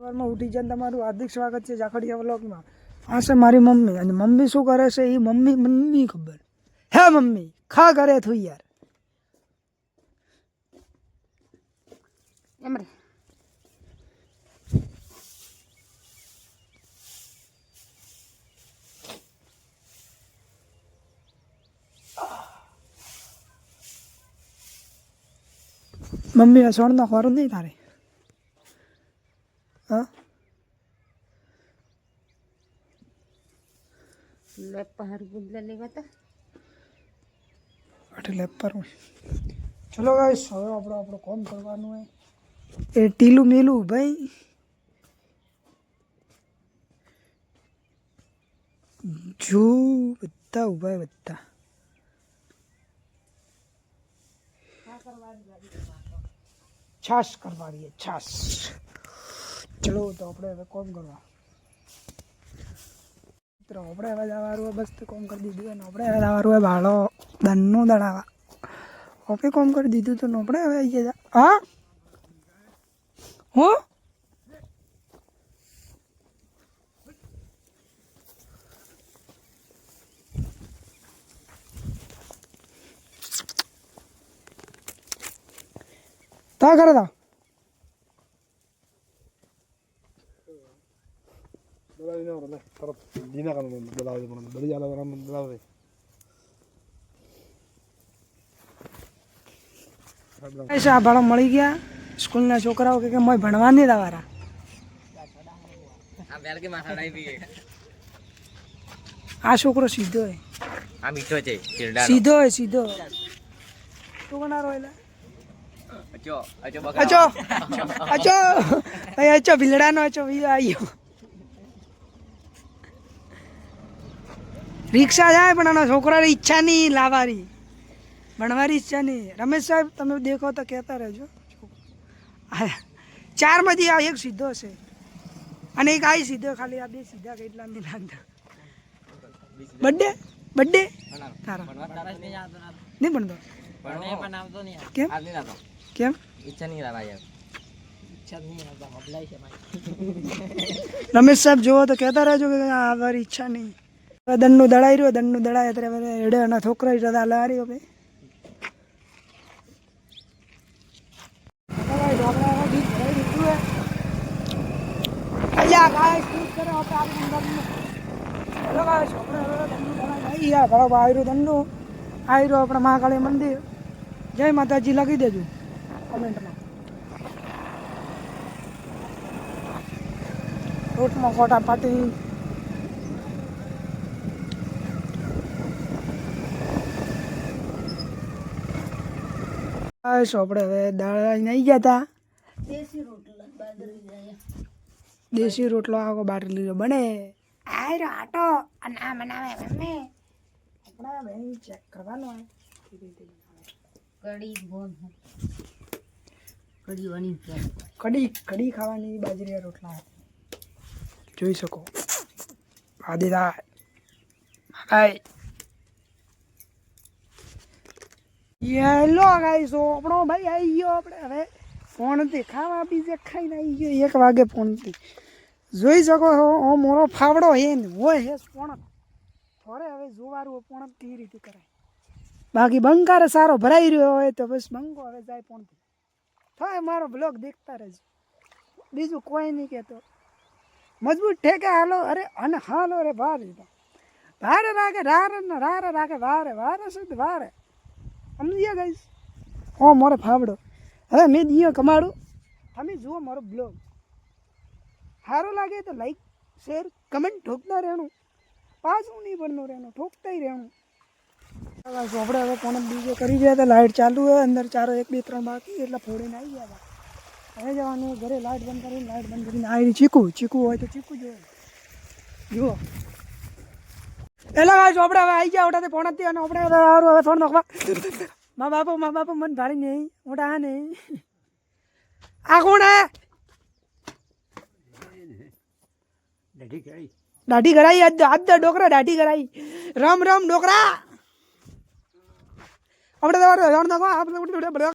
સવારમાં ઉઠી જાય તમારું હાર્દિક સ્વાગત છે જાખડિયા વ્લોગમાં. પાસે મારી મમ્મી. અને મમ્મી શું કરે છે? એ મમ્મી મમ્મી ખબર. હે મમ્મી ખા કરે તું યાર. એમ રે. મમ્મી આ સોણનો ખોરું નહીં તારે? હા લે પહાડ ગુદલા લેવા તા એટલે પર ચલો ગાઈસ હવે આપણે આપણું કોમ કરવાનું હોય એ ટીલું મેલું ભાઈ જો બધા ઊભા બધા છાશ કરવાની છાશ ચલો તો આપણે હવે કોમ કરવા. મિત્રો, આપણે હવે જવાનું બસ તો કોમ કરી દીધું અને આપણે હવે જવાનું ભાડો દનનું દડાવા ઓપે કોમ કરી દીધું તો આપણે હવે આવી ગયા હા? હું? તા કરે તા. પૈસા આ ભાડો મળી ગયા સ્કૂલના છોકરાઓ કે કે મોય ભણવા નહીં દાવારા આ છોકરો સીધો હે આ મીઠો છે સીધો હે સીધો તું કોના રોયલા અચો અચો અચો અચો ભીલડાનો અચો બીજો આવ્યો રિક્ષા જાય પણ આના છોકરાની ઈચ્છા નહીં લાવવાની. ભણવાની ઈચ્છા નહીં. રમેશ સાહેબ, તમે દેખો તો કહેતા રહેજો. ચારમાંથી આ એક સીધો છે. અને એક આ સીધો, ખાલી આ બે સીધા કેટલા નહીં લાગતા. બર્થડે તારા. નહીં ભણતો? કેમ? કેમ? ઈચ્છા નહીં લાવા યાર રમેશ સાહેબ જોવો તો કહેતા રહેજો કે આ ઈચ્છા નહીં. દંડનું દળાઈ રહ્યો દંડનું દળાય અત્યારે એડે અને છોકરા જતા લારી હવે આપણા મહાકાળી મંદિર. જય માતાજી, લખી દેજો કોમેન્ટમાં. રોટમાં ફોટા પાટી. બસ આપણે હવે દાળ આવી ગયા હતા દેશી રોટલો આખો બાટલી બને. આયરો આટો. અને આ બનાવે મમ્મી. આપણે બેન ચેક કરવાનો. કડી બોન કડી વણી કઢી કઢી ખાવાની બાજરીના રોટલા જોઈ શકો. આદિદાર હાય. યેલો ગાઈસ આપણો ભાઈ આવી ગયો આપણે. હવે ફોનથી ખાવા બીજે ખાઈને આવી ગયો. એક વાગે ફોનથી. જોઈ શકો ઓ મોરો ફાવડો હે ને હોય હે પોણત થોરે હવે જોવારું પોણત કેવી રીતે કરાય. બાકી બંકાર સારો ભરાઈ રહ્યો હોય તો બસ બંકો હવે જાય પોણથી થાય મારો બ્લોગ દેખતા રહેજો. બીજું કોઈ નહીં કહેતો મજબૂત ઠેકે હાલો, અરે, અને હાલો રે ભારે ભારે રાખે રાર રારે રાખે વારે વારે શુદ્ધ વારે. સમજી ગાઈશ ઓ, મારો ફાવડો. હવે મેં દિયો કમાડું. તમે જુઓ મારો બ્લોગ. સારો લાગે તો લાઈક શેર કમેન્ટ ઠોકતા રહેણું પાછું નહીં બનનું રહેણું ઠોકતાય રહેણું આપણે હવે કોને બીજે કરી ગયા હતા? લાઇટ ચાલુ હોય, અંદર ચારો એક, બે, ત્રણ બાકી, એટલે ફોડીને આવી ગયા હતા. હવે જવાનું, ઘરે લાઇટ બંધ કરીને લાઇટ બંધ કરીને આવી ચીકુ ચીકુ હોય તો ચીકુ જોઈએ જુઓ. એલા ગાઈસ આપણે હવે આવી ગયા ઓટાથી પોણાથી અને આપણે સારું હવે થોડું નોખવા. મા બાપુ મા બાપુ મન ભારી નહીં. મોટા હા નહીં. આ કોણ હે? દાઢી કરાઈ. આજ આજ ડોકરા દાઢી કરાઈ. રમ રમ ડોકરા. આપણે તમારે જાણ નાખો આપણે